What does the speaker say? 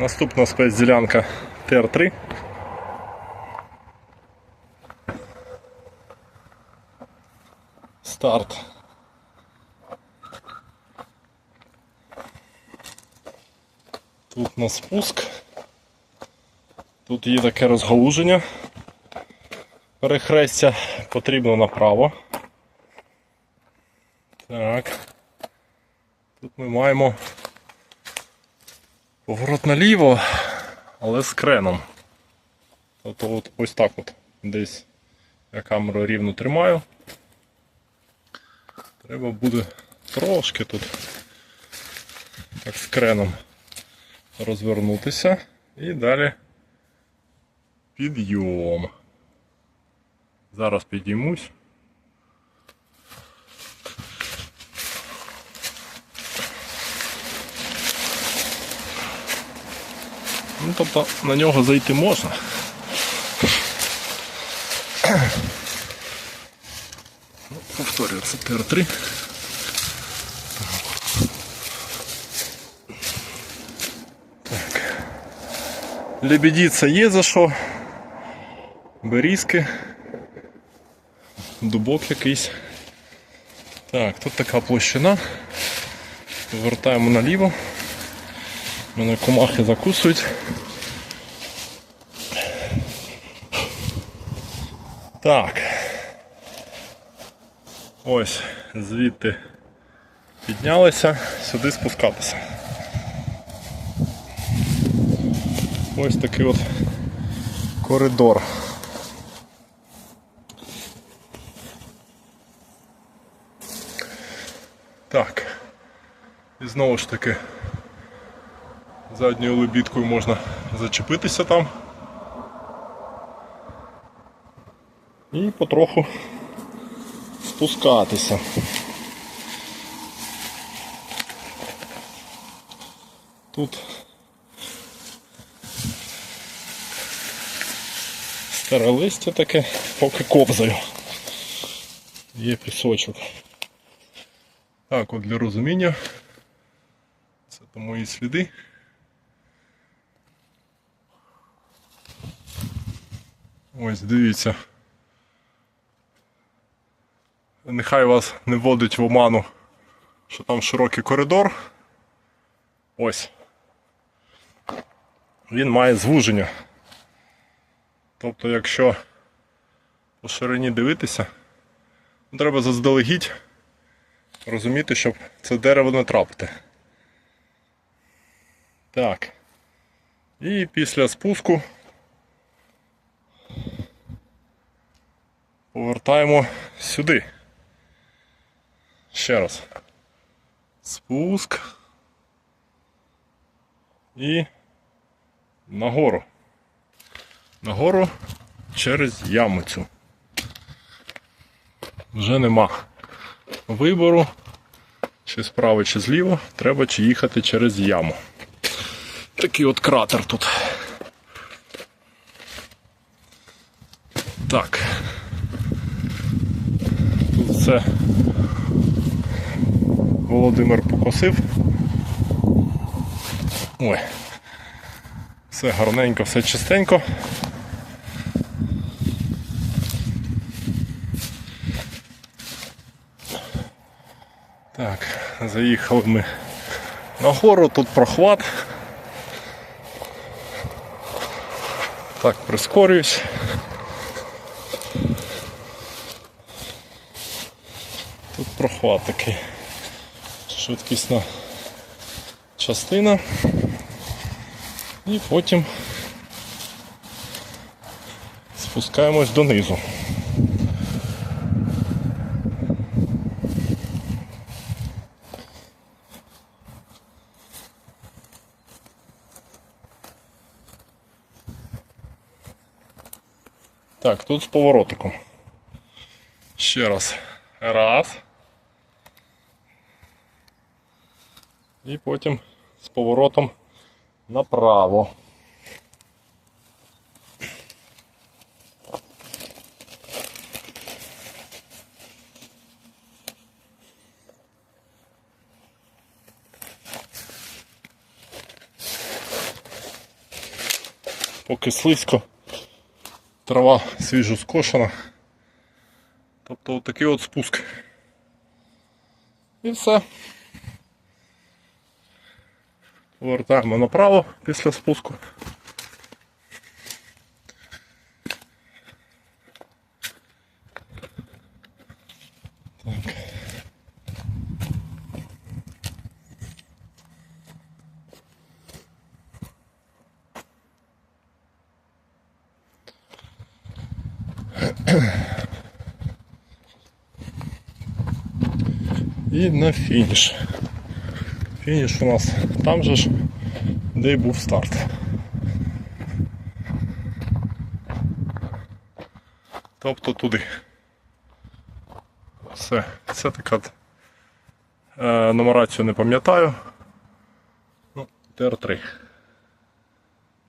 Наступна спецділянка ТР-3. Старт. Тут на спуск. Тут є таке розгалуження. Перехрестя потрібно направо. Так. Тут ми маємо поворот наліво, але з креном. Тобто от ось так от десь я камеру рівно тримаю. Треба буде трошки тут так з креном розвернутися і далі підйом. Зараз підіймусь. Ну, тобто на нього зайти можна. Ну, повторюю, це ТР-3. Так. Лебедіться є за що. Берізки. Дубок якийсь. Так, тут така площина. Повертаємо наліво. Мене комахи закусують. Так. Ось, звідти піднялися, сюди спускатися. Ось такий от коридор. Так. І знову ж таки задньою лебідкою можна зачепитися там. І потроху спускатися. Тут старе листя таке, поки ковзаю. Є пісочок. Так, от для розуміння. Це то мої сліди. Ось дивіться. Нехай вас не вводить в оману, що там широкий коридор. Ось. Він має звуження. Тобто, якщо по ширині дивитися, ну, треба заздалегідь розуміти, щоб це дерево не трапити. Так. І після спуску повертаємо сюди. Ще раз. Спуск. І нагору. Нагору через яму цю. Вже нема вибору, чи справа, чи зліва, треба чи їхати через яму. Такий от кратер тут. Так. Тут все Володимир покосив. Ой. Все гарненько, все чистенько. Так, заїхали ми на гору, тут прохват. Так, прискорююсь. Тут прохват такий. Швидкісна частина. І потім спускаємось донизу. Так, тут з поворотиком. Ще раз. Раз. І потім з поворотом направо. поки слизько, трава свіжо скошена. Тобто отакий от спуск. І все. Повертаємо направо після спуску. Так. І на фініш. Фініш у нас там же ж, де й був старт. Тобто туди. Все, це така е, нумерацію не пам'ятаю. Ну, ТР3.